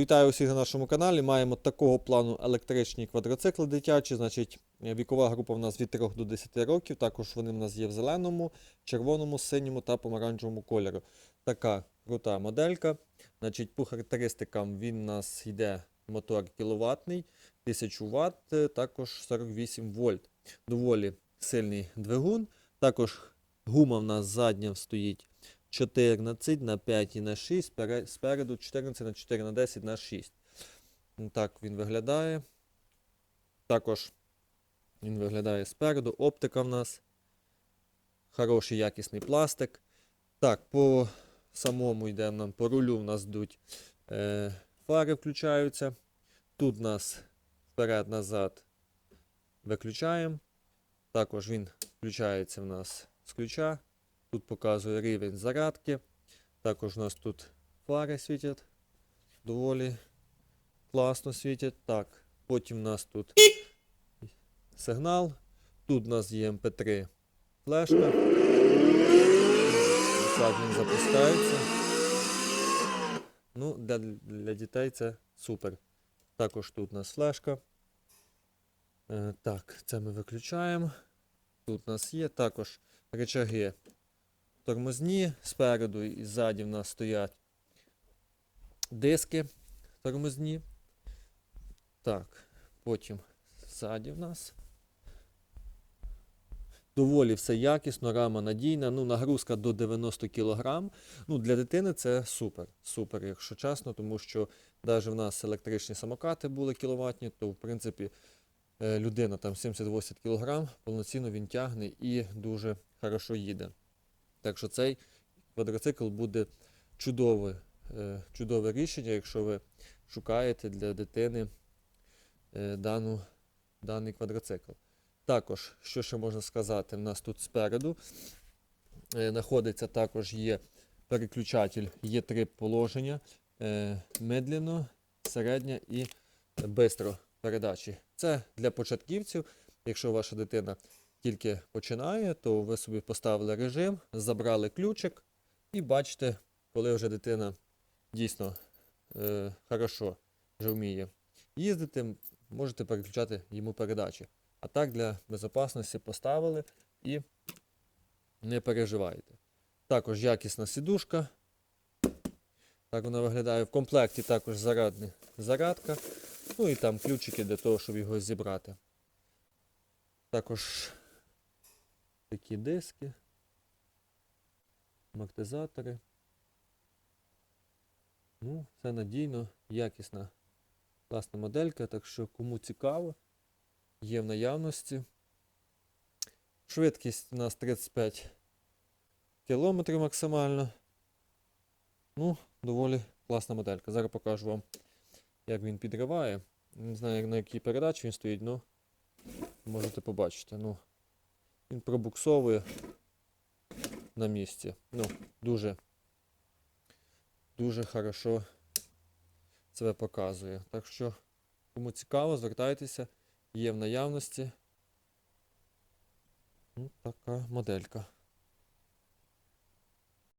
Вітаю усіх на нашому каналі. Маємо такого плану електричні квадроцикли дитячі. Значить, вікова група в нас від 3 до 10 років. Також вони в нас є в зеленому, червоному, синьому та помаранчевому кольору. Така крута моделька. Значить, по характеристикам він у нас йде мотор кіловатний, 1000 Вт, е, також 48 вольт. Доволі сильний двигун. Також гума в нас задня стоїть 14 на 5 і на 6, спереду 14 на 4 на 10 на 6. Ну, Так він виглядає. Також він виглядає спереду. Оптика в нас. Хороший якісний пластик. Так, по самому йде нам по рулю в нас йдуть е, фари включаються. Тут у нас вперед-назад виключаємо. Також він включається в нас з ключа. Тут показує рівень зарядки. Також у нас тут фари світять. Доволі класно світять. Так, потім у нас тут сигнал. Тут у нас є MP3 флешка. Так він запускається. Ну, для, для дітей це супер. Також тут у нас флешка. Е, так, це ми виключаємо. Тут у нас є також речаги тормозні. Спереду і ззаді в нас стоять диски тормозні. Так, потім ззаді в нас. Доволі все якісно, рама надійна. Ну, нагрузка до 90 кг. Ну, для дитини це супер. Супер, якщо чесно, тому що навіть в нас електричні самокати були кіловатні, то в принципі е, людина там 70-80 кг, повноцінно він тягне і дуже хорошо їде. Так що цей квадроцикл буде чудове, е, чудове рішення, якщо ви шукаєте для дитини е, дану, даний квадроцикл. Також, що ще можна сказати, в нас тут спереду е, знаходиться також є переключатель, є три положення: медленно, середня і бистро передачі. Це для початківців. Якщо ваша дитина тільки починає, то ви собі поставили режим, забрали ключик і бачите, коли вже дитина дійсно е, хорошо вже вміє їздити, можете переключати йому передачі. А так для безпечності поставили і не переживайте. Також якісна сідушка. Так вона виглядає. В комплекті також зарядна зарядка. Ну і там ключики для того, щоб його зібрати. Також такі диски, амортизатори. Ну, все надійно, якісна, класна моделька, так що кому цікаво, є в наявності. Швидкість у нас 35 км максимально. Ну, доволі класна моделька. Зараз покажу вам, як він підриває. Не знаю, на якій передачі він стоїть, ну можете побачити. Ну, він пробуксовує на місці. Ну, дуже, дуже хорошо себе показує. Так що, кому цікаво, звертайтеся, є в наявності. Ну, така моделька.